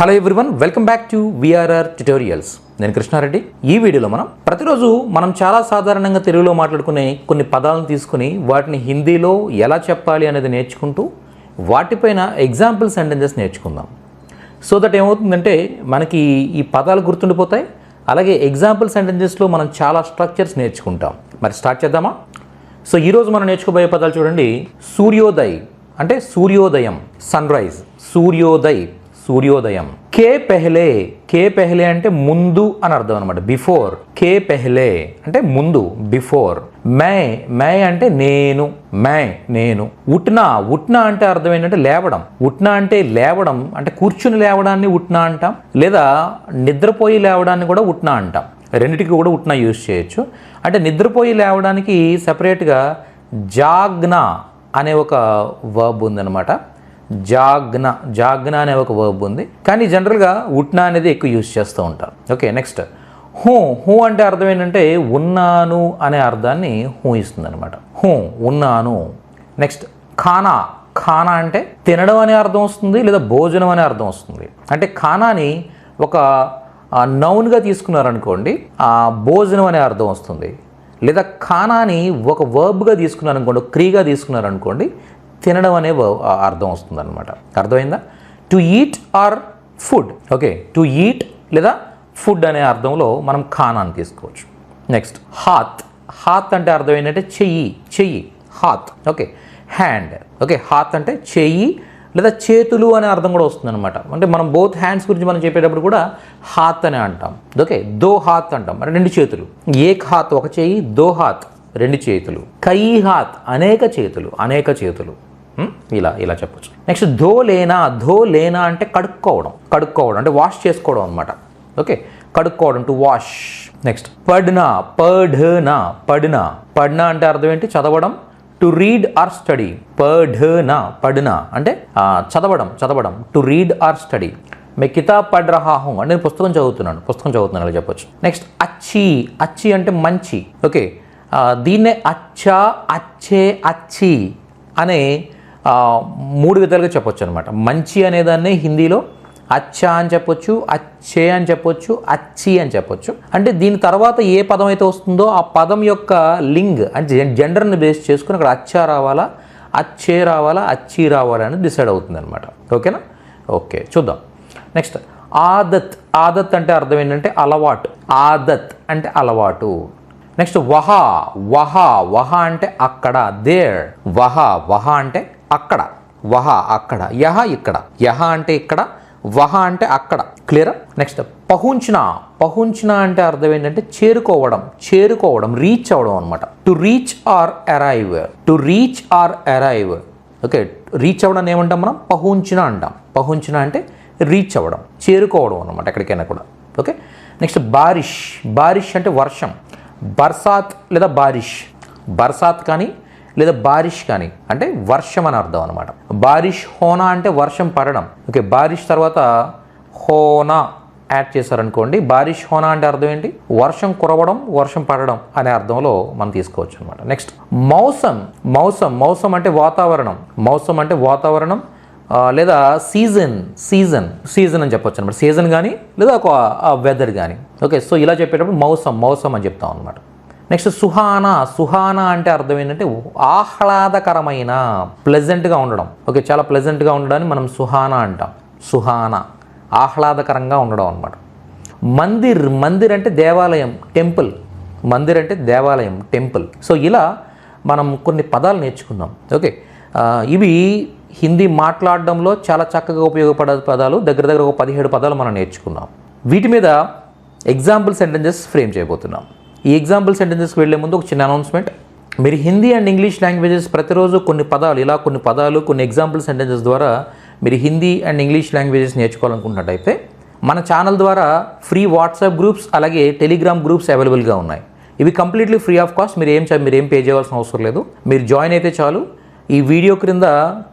Hello everyone welcome back to VRR tutorials నేను కృష్ణారెడ్డి. ఈ వీడియోలో మనం ప్రతిరోజు మనం చాలా సాధారణంగా తెలుగులో మాట్లాడుకునే కొన్ని పదాలను తీసుకుని వాటిని హిందీలో ఎలా చెప్పాలి అనేది నేర్చుకుంటూ వాటిపైన ఎగ్జాంపుల్ సెంటెన్సెస్ నేర్చుకుందాం. సో దట్ ఏమవుతుందంటే మనకి ఈ పదాలు గుర్తుండిపోతాయి. అలాగే ఎగ్జాంపుల్ సెంటెన్సెస్లో మనం చాలా స్ట్రక్చర్స్ నేర్చుకుంటాం. మరి స్టార్ట్ చేద్దామా? సో ఈరోజు మనం నేర్చుకోబోయే పదాలు చూడండి. సూర్యోదయ్ అంటే సూర్యోదయం సన్ రైజ్ సూర్యోదయ్. సూర్యోదయం. కే పెహలే కే పెహలే అంటే ముందు అని అర్థం అనమాట బిఫోర్. కే పెహలే అంటే ముందు బిఫోర్. మే మే అంటే నేను మే నేను. ఉట్నా ఉట్నా అంటే అర్థం ఏంటంటే లేవడం. ఉట్నా అంటే లేవడం అంటే కూర్చుని లేవడాన్ని ఉట్నా అంటాం లేదా నిద్రపోయి లేవడాన్ని కూడా ఉట్నా అంటాం. రెండిటికి కూడా ఉట్నా యూజ్ చేయొచ్చు. అంటే నిద్రపోయి లేవడానికి సపరేట్గా జాగ్నా అనే ఒక వర్బ్ ఉందన్నమాట. జాగ్న జాగ్న అనే ఒక వర్బ్ ఉంది. కానీ జనరల్గా ఉట్నా అనేది ఎక్కువ యూజ్ చేస్తూ ఉంటారు. ఓకే నెక్స్ట్ హూ హూ అంటే అర్థం ఏంటంటే ఉన్నాను అనే అర్థాన్ని హూ ఇస్తుంది అనమాట హూ ఉన్నాను. నెక్స్ట్ ఖానా. ఖానా అంటే తినడం అనే అర్థం వస్తుంది లేదా భోజనం అనే అర్థం వస్తుంది. అంటే ఖానాని ఒక నౌన్గా తీసుకున్నారనుకోండి ఆ భోజనం అనే అర్థం వస్తుంది. లేదా ఖానాని ఒక వర్బ్గా తీసుకున్నారనుకోండి క్రీగా తీసుకున్నారనుకోండి తినడం అనే అర్థం వస్తుంది అనమాట అర్థమైందా? To eat or food okay to eat లేదా ఫుడ్ అనే అర్థంలో మనం ఖానాన్ని తీసుకోవచ్చు. నెక్స్ట్ హాత్. హాత్ అంటే అర్థం ఏంటంటే చెయ్యి చెయ్యి హాత్. ఓకే హ్యాండ్ ఓకే హాత్ అంటే చెయ్యి లేదా చేతులు అనే అర్థం కూడా వస్తుంది అనమాట అంటే మనం బోత్ హ్యాండ్స్ గురించి మనం చెప్పేటప్పుడు కూడా హాత్ అనే అంటాం. ఓకే దో హాత్ అంటాం. అంటే రెండు చేతులు. ఏక్ హాత్ ఒక చేయి దో హాత్ రెండు చేతులు. కై హాత్ అనేక చేతులు అనేక చేతులు. Hmm? ఇలా ఇలా చెప్పొచ్చు. నెక్స్ట్ ధో లేనా ధో లేనా అంటే కడుక్కోవడం. కడుక్కోవడం అంటే వాష్ చేసుకోవడం అనమాట ఓకే కడుక్కోవడం టు వాష్ నెక్స్ట్ పడ్నా? పడ్నా పడ్నా? పడ్నా అంటే అర్థం ఏంటి? చదవడం. టు రీడ్ ఆర్ స్టడీ పడ్నా పడ్నా అంటే చదవడం చదవడం. టు రీడ్ ఆర్ స్టడీ మే కితాబ్ పడ్ రహా హూ అంటే నేను పుస్తకం చదువుతున్నాను. పుస్తకం చదువుతున్నాను అలా చెప్పొచ్చు. నెక్స్ట్ అచ్చి. అచ్చి అంటే మంచి. ఓకే దీన్నే అచ్చా అచ్చే అచ్చి అనే మూడు విధాలుగా చెప్పొచ్చు అనమాట మంచి అనేదాన్ని హిందీలో అచ్చా అని చెప్పొచ్చు అచ్చే అని చెప్పొచ్చు అచ్చి అని చెప్పొచ్చు. అంటే దీని తర్వాత ఏ పదం అయితే వస్తుందో ఆ పదం యొక్క లింగ్ అంటే జెండర్ని బేస్ చేసుకుని అక్కడ అచ్చా రావాలా అచ్చే రావాలా అచ్చి రావాలా అనేది డిసైడ్ అవుతుంది అనమాట ఓకేనా? ఓకే చూద్దాం. నెక్స్ట్ ఆదత్. ఆదత్ అంటే అర్థం ఏంటంటే అలవాటు. ఆదత్ అంటే అలవాటు. నెక్స్ట్ వహ. వహ. వహ అంటే అక్కడ దేర్. వహా. వహా అంటే అక్కడ. వహ అక్కడ. యహ ఇక్కడ. యహ అంటే ఇక్కడ. వహ అంటే అక్కడ. Clear next పహుంచిన. పహుంచిన అంటే అర్థం ఏంటంటే చేరుకోవడం. చేరుకోవడం రీచ్ అవ్వడం అనమాట to reach or arrive to reach or arrive okay reach అవ్వడం ఏమంటాం మనం? పహుంచిన అంటాం. పహుంచిన అంటే రీచ్ అవ్వడం చేరుకోవడం అనమాట ఎక్కడికైనా కూడా. Okay next బారిష్. బారిష్ అంటే వర్షం. బర్సాత్ లేదా బారిష్. బర్సాత్ కానీ లేదా బారిష్ కానీ అంటే వర్షం అని అర్థం అనమాట బారిష్ హోనా అంటే వర్షం పడడం. ఓకే బారిష్ తర్వాత హోనా యాడ్ చేశారనుకోండి. బారిష్ హోనా అంటే అర్థం ఏంటి? వర్షం కురవడం వర్షం పడడం అనే అర్థంలో మనం తీసుకోవచ్చు అనమాట నెక్స్ట్ మౌసం. మౌసం మౌసం అంటే వాతావరణం. మౌసం అంటే వాతావరణం లేదా సీజన్ సీజన్ సీజన్ అని చెప్పొచ్చు అనమాట సీజన్ కానీ లేదా ఒక వెదర్ కానీ. ఓకే సో ఇలా చెప్పేటప్పుడు మౌసం మౌసం అని చెప్తాం అనమాట నెక్స్ట్ సుహానా సుహానా అంటే అర్థం ఏంటంటే ఆహ్లాదకరమైన ప్లెజెంట్గా ఉండడం. ఓకే చాలా ప్లెజెంట్గా ఉండడాన్ని మనం సుహానా అంటాం. సుహానా ఆహ్లాదకరంగా ఉండడం అనమాట మందిర్ మందిర్ అంటే దేవాలయం టెంపుల్. మందిర్ అంటే దేవాలయం టెంపుల్. సో ఇలా మనం కొన్ని పదాలు నేర్చుకుందాం. ఓకే ఇవి హిందీ మాట్లాడడంలో చాలా చక్కగా ఉపయోగపడే పదాలు. దగ్గర దగ్గర ఒక పదిహేడు పదాలు మనం నేర్చుకుందాం. వీటి మీద ఎగ్జాంపుల్ సెంటెన్సెస్ ఫ్రేమ్ చేయబోతున్నాం. ఈ ఎగ్జాంపుల్ సెంటెన్సెస్కి వెళ్ళే ముందు ఒక చిన్న అనౌన్స్మెంట్ మీరు హిందీ అండ్ ఇంగ్లీష్ లాంగ్వేజెస్ ప్రతిరోజు కొన్ని పదాలు ఇలా కొన్ని పదాలు కొన్ని ఎగ్జాంపుల్ సెంటెన్సెస్ ద్వారా మీరు హిందీ అండ్ ఇంగ్లీష్ లాంగ్వేజెస్ నేర్చుకోవాలనుకున్నట్టయితే మన ఛానల్ ద్వారా ఫ్రీ వాట్సాప్ గ్రూప్స్ అలాగే టెలిగ్రామ్ గ్రూప్స్ అవైలబుల్గా ఉన్నాయి. ఇవి కంప్లీట్లీ ఫ్రీ ఆఫ్ కాస్ట్ మీరు ఏం మీరు ఏం పే చేయవలసిన అవసరం లేదు. మీరు జాయిన్ అయితే చాలు. ఈ వీడియో క్రింద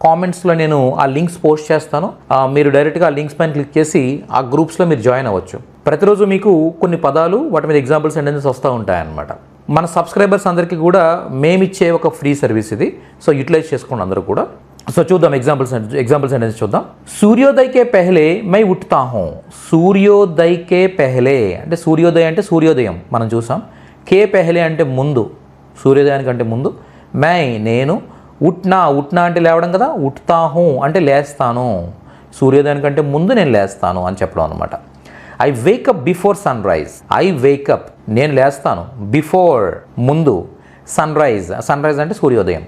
కామెంట్స్లో నేను ఆ లింక్స్ పోస్ట్ చేస్తాను. మీరు డైరెక్ట్గా ఆ లింక్స్ పైన క్లిక్ చేసి ఆ గ్రూప్స్లో మీరు జాయిన్ అవ్వచ్చు. ప్రతిరోజు మీకు కొన్ని పదాలు వాటి మీద ఎగ్జాంపుల్ సెంటెన్సెస్ వస్తూ ఉంటాయన్నమాట. మన సబ్స్క్రైబర్స్ అందరికీ కూడా మేమిచ్చే ఒక ఫ్రీ సర్వీస్ ఇది. సో యూటిలైజ్ చేసుకోండి అందరూ కూడా. సో చూద్దాం ఎగ్జాంపుల్ ఎగ్జాంపుల్ సెంటెన్స్ చూద్దాం. సూర్యోదయకే పెహలే మై ఉట్తా హోం సూర్యోదయ్కే పెహలే. అంటే సూర్యోదయం అంటే సూర్యోదయం మనం చూసాం. కే పెహలే అంటే ముందు. సూర్యోదయానికంటే ముందు. మై నేను ఉట్నా ఉట్నా అంటే లేవడం కదా? ఉట్తా అంటే లేస్తాను. సూర్యోదయానికంటే ముందు నేను లేస్తాను అని చెప్పడం అనమాట I wake up before sunrise I wake up నేను లేస్తాను. బిఫోర్ ముందు. సన్ రైజ్ సన్ రైజ్ అంటే సూర్యోదయం.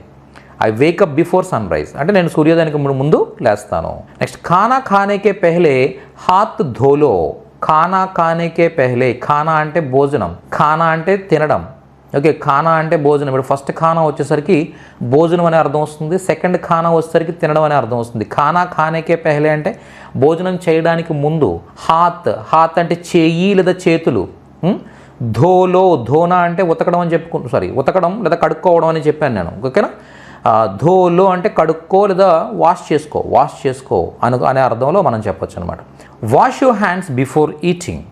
I wake up before sunrise అంటే నేను సూర్యోదయానికి ముందు లేస్తాను. నెక్స్ట్ ఖానా ఖానేకే పెహలే హాత్ ధోలో. ఖానా ఖానేకే పెహలే. ఖానా అంటే భోజనం. ఖానా అంటే తినడం. ఓకే ఖానా అంటే భోజనం. ఇప్పుడు ఫస్ట్ ఖానా వచ్చేసరికి భోజనం అనే అర్థం వస్తుంది. సెకండ్ ఖానా వచ్చేసరికి తినడం అనే అర్థం వస్తుంది. ఖానా ఖానేకే పెహలే అంటే భోజనం చేయడానికి ముందు హాత్ హాత్ అంటే చేయి లేదా చేతులు ధోలో ధోనా అంటే ఉతకడం అని చెప్పుకు సారీ ఉతకడం లేదా కడుక్కోవడం అని చెప్పాను నేను. ఓకేనా? ధోలో అంటే కడుక్కో లేదా వాష్ చేసుకో వాష్ చేసుకో అను అనే అర్థంలో మనం చెప్పొచ్చు అనమాట wash your hands before eating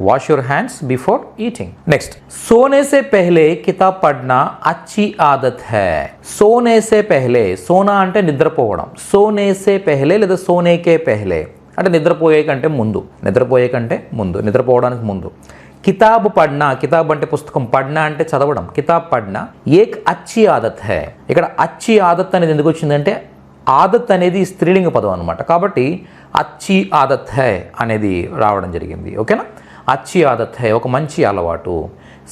wash your hands before eating next सोने से पहले किताब पढ़ना अच्छी आदत है सोने से पहले సోనా అంటే నిద్రపోవడం సోనే సే పెహలే లేదా సోనేకే పెహలే అంటే నిద్రపోయే కంటే ముందు నిద్రపోయే కంటే ముందు నిద్రపోవడానికి ముందు కితాబ్ పడ్నా కితాబ్ అంటే పుస్తకం పడ్నా అంటే చదవడం కితాబ్ పడ్నా ఏక్ అచ్చి ఆదత్ హై ఇక్కడ అచ్చి ఆదత్ అనేది ఎందుకు వచ్చిందంటే ఆదత్ అనేది స్త్రీలింగ పదం అనమాట కాబట్టి అచ్చి ఆదత్ హై అనేది రావడం జరిగింది ఓకేనా అచ్చి ఆదత్ హై ఒక మంచి అలవాటు.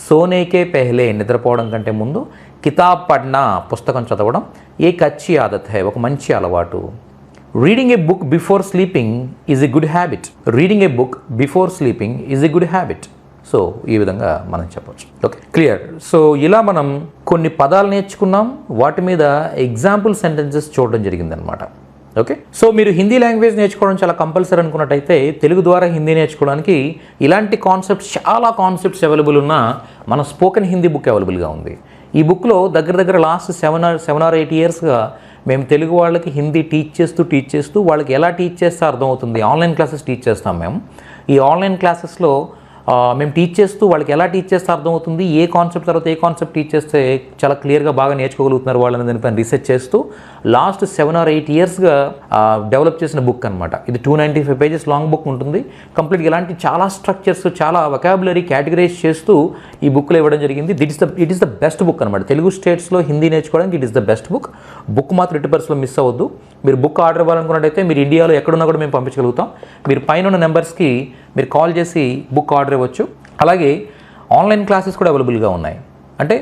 సోనేకే పెహ్లే నిద్రపోవడం కంటే ముందు కితాబ్ పడ్నా పుస్తకం చదవడం ఏ అచ్చి ఆదత్ హై ఒక మంచి అలవాటు. Reading a book before sleeping is a good habit reading a book before sleeping is a good habit so ఈ విధంగా మనం చెప్పవచ్చు ఓకే క్లియర్ సో ఇలా మనం కొన్ని పదాలు నేర్చుకున్నాం. వాటి మీద ఎగ్జాంపుల్ సెంటెన్సెస్ చూడడం జరిగిందనమాట ఓకే సో మీరు హిందీ లాంగ్వేజ్ నేర్చుకోవడం చాలా కంపల్సరీ అనుకున్నట్టయితే తెలుగు ద్వారా హిందీ నేర్చుకోవడానికి ఇలాంటి కాన్సెప్ట్స్ చాలా కాన్సెప్ట్స్ అవైలబుల్ ఉన్న మన స్పోకెన్ హిందీ బుక్ అవైలబుల్గా ఉంది. ఈ బుక్లో దగ్గర దగ్గర last seven or seven or eight ఇయర్స్గా మేము తెలుగు వాళ్ళకి హిందీ టీచ్ చేస్తూ టీచ్ చేస్తూ వాళ్ళకి ఎలా టీచ్ చేస్తే అర్థమవుతుంది? ఆన్లైన్ క్లాసెస్ టీచ్ చేస్తాం మేము. ఈ ఆన్లైన్ క్లాసెస్లో మేము టీచ్ చేస్తూ వాళ్ళకి ఎలా టీచ్ చేస్తే అర్థమవుతుంది ఏ కాన్సెప్ట్ తర్వాత ఏ కాన్సెప్ట్ టీచ్ చేస్తే చాలా క్లియర్గా బాగా నేర్చుకోగలుగుతున్నారు వాళ్ళని దానిపైన రీసెర్చ్ చేస్తూ లాస్ట్ సెవెన్ ఆర్ ఎయిట్ ఇయర్స్గా డెవలప్ చేసిన బుక్ అనమాట ఇది two ninety five pages long book ఉంటుంది కంప్లీట్గా ఇలాంటి చాలా స్ట్రక్చర్స్ చాలా వొకాబులరీ కేటగరైజ్ చేస్తూ ఈ బుక్లో ఇవ్వడం జరిగింది. This is the it is the best book అనమాట తెలుగు స్టేట్స్లో హిందీ నేర్చుకోవడానికి it is the best book book మాత్రం ఎట్టి పరిస్థితుల్లో మిస్ అవ్వద్దు. మీరు బుక్ ఆర్డర్ ఇవ్వాలనుకున్నట్టయితే మీరు ఇండియాలో ఎక్కడున్నా కూడా మేము పంపించగలుగుతాం. మీరు పైన ఉన్న నెంబర్స్కి మీరు కాల్ చేసి బుక్ ఆర్డర్ ఇవ్వచ్చు. అలాగే ఆన్లైన్ క్లాసెస్ కూడా అవైలబుల్గా ఉన్నాయి. అంటే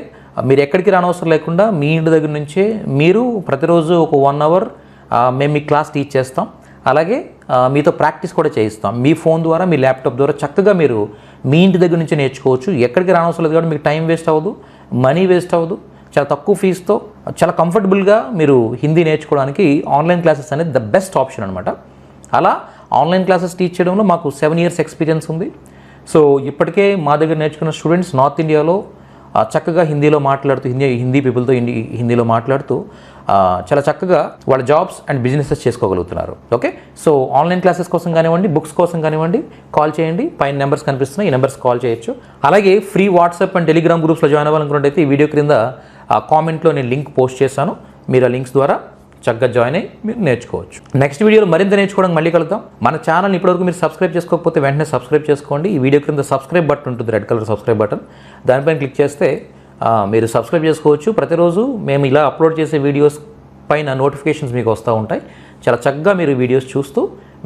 మీరు ఎక్కడికి రానవసరం లేకుండా మీ ఇంటి దగ్గర నుంచే మీరు ప్రతిరోజు ఒక వన్ అవర్ మేము మీ క్లాస్ టీచ్ చేస్తాం. అలాగే మీతో ప్రాక్టీస్ కూడా చేయిస్తాం. మీ ఫోన్ ద్వారా మీ ల్యాప్టాప్ ద్వారా చక్కగా మీరు మీ ఇంటి దగ్గర నుంచి నేర్చుకోవచ్చు. ఎక్కడికి రానవసరం లేదు కాబట్టి మీకు టైం వేస్ట్ అవ్వదు. మనీ వేస్ట్ అవ్వదు. చాలా తక్కువ ఫీజుతో చాలా కంఫర్టబుల్గా మీరు హిందీ నేర్చుకోవడానికి ఆన్లైన్ క్లాసెస్ అనేది ద బెస్ట్ ఆప్షన్ అనమాట అలా ఆన్లైన్ క్లాసెస్ టీచ్ చేయడంలో మాకు సెవెన్ ఇయర్స్ ఎక్స్పీరియన్స్ ఉంది. సో ఇప్పటికే మా దగ్గర నేర్చుకున్న స్టూడెంట్స్ నార్త్ ఇండియాలో చక్కగా హిందీలో మాట్లాడుతూ హిందీ హిందీ పీపుల్తో హిందీ హిందీలో మాట్లాడుతూ చాలా చక్కగా వాళ్ళ జాబ్స్ అండ్ బిజినెసెస్ చేసుకోగలుగుతున్నారు. ఓకే సో ఆన్లైన్ క్లాసెస్ కోసం కానివ్వండి బుక్స్ కోసం కానివ్వండి కాల్ చేయండి. పైన నెంబర్స్ కనిపిస్తున్నాయి ఈ నెంబర్స్ కాల్ చేయొచ్చు. అలాగే ఫ్రీ వాట్సాప్ అండ్ టెలిగ్రామ్ గ్రూప్స్లో జాయిన్ అవ్వాలనుకున్నట్టయితే ఈ వీడియో క్రింద ఆ కామెంట్లో నేను లింక్ పోస్ట్ చేశాను. మీరు ఆ లింక్స్ ద్వారా చక్కగా జాయిన్ అయ్యి మీరు నేర్చుకోవచ్చు. నెక్స్ట్ వీడియోలో మరింత నేర్చుకోవడానికి మళ్ళీ కలుద్దాం. మన ఛానల్ ఇప్పటివరకు మీరు సబ్స్క్రైబ్ చేసుకోకపోతే వెంటనే సబ్స్క్రైబ్ చేసుకోండి. ఈ వీడియో క్రింద సబ్స్క్రైబ్ బటన్ ఉంటుంది రెడ్ కలర్ సబ్స్క్రైబ్ బటన్. దానిపైన క్లిక్ చేస్తే మీరు సబ్స్క్రైబ్ చేసుకోవచ్చు. ప్రతిరోజు మేము ఇలా అప్లోడ్ చేసే వీడియోస్ పైన నోటిఫికేషన్స్ మీకు వస్తూ ఉంటాయి. చాలా చక్కగా మీరు వీడియోస్ చూస్తూ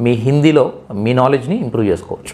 మీ హిందీలో మీ నాలెడ్జ్ని ఇంప్రూవ్ చేసుకోవచ్చు.